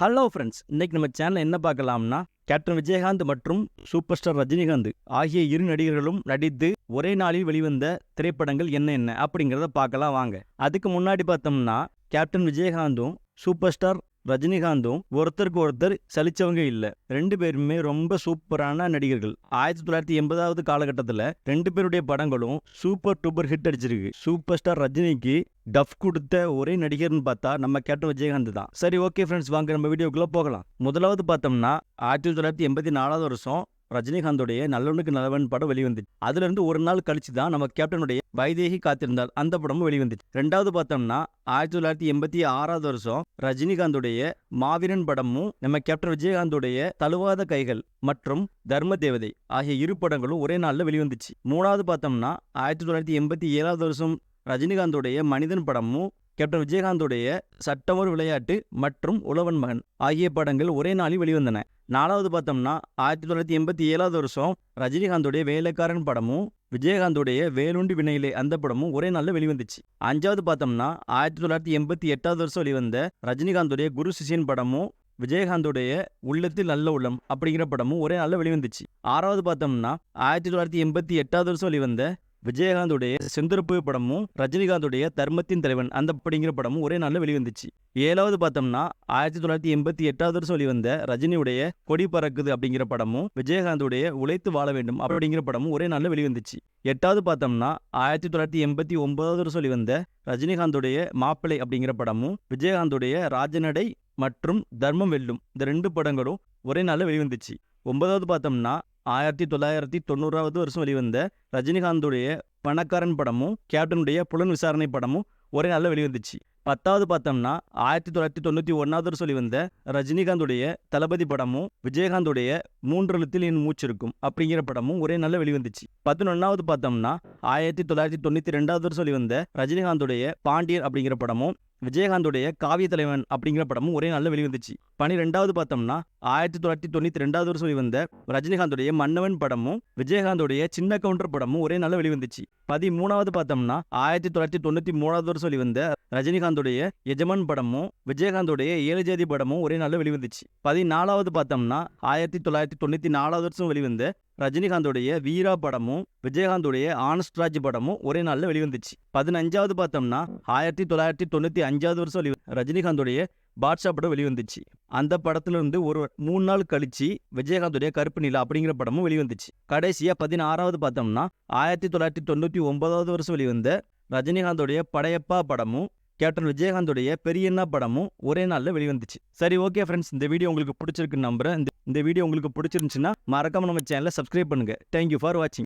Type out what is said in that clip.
Hello friends இன்னைக்கு நம்ம channel என்ன பார்க்கலாம்னா கேப்டன் விஜயகாந்த் மற்றும் சூப்பர் ஸ்டார் ரஜினிகாந்த் ஆகிய இரு நடிகர்களும் நடித்து ஒரே நாளில் வெளிவந்த திரைப்படங்கள் என்ன என்ன அப்படிங்கிறத பார்க்கலாம் வாங்க. அதுக்கு முன்னாடி பார்த்தோம்னா கேப்டன் விஜயகாந்தும் சூப்பர் ஸ்டார் ரஜினிகாந்தும் ஒருத்தருக்கு ஒருத்தர் சலிச்சவங்க இல்லை. ரெண்டு பேருமே ரொம்ப சூப்பரான நடிகர்கள். ஆயிரத்தி தொள்ளாயிரத்தி எண்பதாவது காலகட்டத்தில் ரெண்டு பேருடைய படங்களும் சூப்பர் டூப்பர் ஹிட் அடிச்சிருக்கு. சூப்பர் ஸ்டார் ரஜினிக்கு டஃப் கொடுத்த ஒரே நடிகர்னு பார்த்தா நம்ம கேப்டன் விஜயகாந்த் தான். சரி ஓகே ஃப்ரெண்ட்ஸ் வாங்க நம்ம வீடியோக்குள்ள போகலாம். முதலாவது பார்த்தோம்னா ஆயிரத்தி தொள்ளாயிரத்தி எண்பத்தி நாலாவது வருஷம் ரஜினிகாந்தோடைய நல்லவனுக்கு நல்லவன் படம் வெளிவந்துச்சு. அதுல இருந்து ஒரு நாள் கழிச்சு தான் நம்ம கேப்டனுடைய வைதேகி காத்திருந்தால் அந்த படமும் வெளிவந்துச்சு. ரெண்டாவது பார்த்தோம்னா ஆயிரத்தி தொள்ளாயிரத்தி எண்பத்தி ஆறாவது வருஷம் ரஜினிகாந்துடைய மாவீரன் படமும் நம்ம கேப்டன் விஜயகாந்தோடைய தழுவாத கைகள் மற்றும் தர்ம தேவதை ஆகிய இரு படங்களும் ஒரே நாளில் வெளிவந்துச்சு. மூணாவது பார்த்தோம்னா ஆயிரத்தி தொள்ளாயிரத்தி எண்பத்தி ஏழாவது வருஷம் ரஜினிகாந்தோடைய மனிதன் படமும் கேப்டன் விஜயகாந்தோடைய சட்டமொரு விளையாட்டு மற்றும் உழவன் மகன் ஆகிய படங்கள் ஒரே நாளில் வெளிவந்தன. நாலாவது பார்த்தோம்னா ஆயிரத்தி தொள்ளாயிரத்தி எண்பத்தி ஏழாவது வருஷம் ரஜினிகாந்தோடைய வேலைக்காரன் படமும் விஜயகாந்தோடைய வேலுண்டி வினையிலே அந்த படமும் ஒரே நாளில் வெளிவந்துச்சு. அஞ்சாவது பார்த்தோம்னா ஆயிரத்தி தொள்ளாயிரத்தி எண்பத்தி எட்டாவது வருஷம் வெளிவந்த ரஜினிகாந்தோடைய குரு சிஷியன் படமும் விஜயகாந்தோடைய உள்ளத்தில் நல்ல உள்ளம் அப்படிங்கிற படமும் ஒரே நாளில் வெளிவந்துச்சு. ஆறாவது பார்த்தோம்னா ஆயிரத்தி தொள்ளாயிரத்தி எண்பத்தி எட்டாவது வருஷம் வெளிவந்த விஜயகாந்துடைய செந்தரப்பு படமும் ரஜினிகாந்துடைய தர்மத்தின் தலைவன் அந்த அப்படிங்கிற படமும் ஒரே நாளில் வெளிவந்துச்சு. ஏழாவது பார்த்தோம்னா ஆயிரத்தி தொள்ளாயிரத்தி எண்பத்தி எட்டாவது வருஷம் வெளிவந்த ரஜினியுடைய கொடி பறக்குது அப்படிங்கிற படமும் விஜயகாந்துடைய உழைத்து வாழ வேண்டும் அப்படிங்கிற படமும் ஒரே நாளில் வெளிவந்துச்சு. எட்டாவது பார்த்தோம்னா ஆயிரத்தி தொள்ளாயிரத்தி எண்பத்தி ஒன்பதாவது வருஷம் வெளிவந்த ரஜினிகாந்துடைய மாப்பிள்ளை அப்படிங்கிற படமும் விஜயகாந்துடைய ராஜநடை மற்றும் தர்மம் வெல்லும் இந்த ரெண்டு படங்களும் ஒரே நாளில் வெளிவந்துச்சு. ஒன்பதாவது பார்த்தோம்னா ஆயிரத்தி தொள்ளாயிரத்தி தொண்ணூறாவது வருஷம் வெளிவந்த ரஜினிகாந்துடைய பணக்காரன் படமும் கேப்டனுடைய புலன் விசாரணை படமும் ஒரே நாளில் வெளிவந்துச்சு. பத்தாவது பார்த்தோம்னா ஆயிரத்தி தொள்ளாயிரத்தி தொண்ணூற்றி ஒன்றாவது வருஷம் வெளிவந்த ரஜினிகாந்துடைய தளபதி படமும் விஜயகாந்துடைய மூன்றெழுத்தில் என் மூச்சு இருக்கும் அப்படிங்கிற படமும் ஒரே நல்ல வெளிவந்துச்சு. பதினொன்றாவது பார்த்தோம்னா ஆயிரத்தி தொள்ளாயிரத்தி தொண்ணூற்றி ரெண்டாவது வருஷம் வெளிவந்த ரஜினிகாந்துடைய பாண்டியன் அப்படிங்கிற படமும் விஜயகாந்துடைய காவிய தலைவன் அப்படிங்கிற படமும் ஒரே நாளில் வெளிவந்துச்சு. பனிரெண்டாவது பார்த்தோம்னா ஆயிரத்தி தொள்ளாயிரத்தி தொண்ணூற்றி ரெண்டாவது வருஷம் வெளிவந்த ரஜினிகாந்துடைய மன்னவன் படமும் விஜயகாந்துடைய சின்ன கவுண்டர் படமும் ஒரே நாளில் வெளிவந்துச்சு. பதிமூணாவது பார்த்தோம்னா ஆயிரத்தி தொள்ளாயிரத்தி தொண்ணூற்றி மூணாவது வருஷம் வெளிவந்த ரஜினிகாந்துடைய எஜமான் படமும் விஜயகாந்துடைய ஏழு ஜாதி படமும் ஒரே நாளில் வெளிவந்துச்சு. பதினாலாவது பார்த்தோம்னா ஆயிரத்தி தொள்ளாயிரத்தி தொண்ணூற்றி நாலாவது வருஷம் வெளிவந்த ரஜினிகாந்தோடைய வீரா படமும் விஜயகாந்துடைய ஆனஸ்ட்ராஜ் படமும் ஒரே நாளில் வெளிவந்துச்சு. பதினஞ்சாவது பார்த்தோம்னா ஆயிரத்தி தொள்ளாயிரத்தி தொண்ணூற்றி அஞ்சாவது வருஷம் வெளி ரஜினிகாந்தோடைய பாட்ஷா படம் வெளிவந்துச்சு. அந்த படத்துல இருந்து ஒரு மூணு நாள் கழிச்சு விஜயகாந்துடைய கருப்பு நிலா அப்படிங்கிற படமும் வெளிவந்துச்சு. கடைசியா பதினாறாவது பார்த்தோம்னா ஆயிரத்தி தொள்ளாயிரத்தி தொண்ணூற்றி ஒன்பதாவது வருஷம் வெளிவந்த ரஜினிகாந்தோடைய படையப்பா படமும் கேப்டன் விஜயகாந்தோடைய பெரியண்ணா படமும் ஒரே நாளில் வெளிவந்துச்சு. சரி ஓகே ஃப்ரெண்ட்ஸ் இந்த வீடியோ உங்களுக்கு பிடிச்சிருக்குன்னு நம்புறேன். இந்த இந்த வீடியோ உங்களுக்கு பிடிச்சிருந்துச்சுன்னா மறக்காம நம்ம சேனலை சப்ஸ்கிரைப் பண்ணுங்கள் தேங்க்யூ ஃபார் வாட்சிங்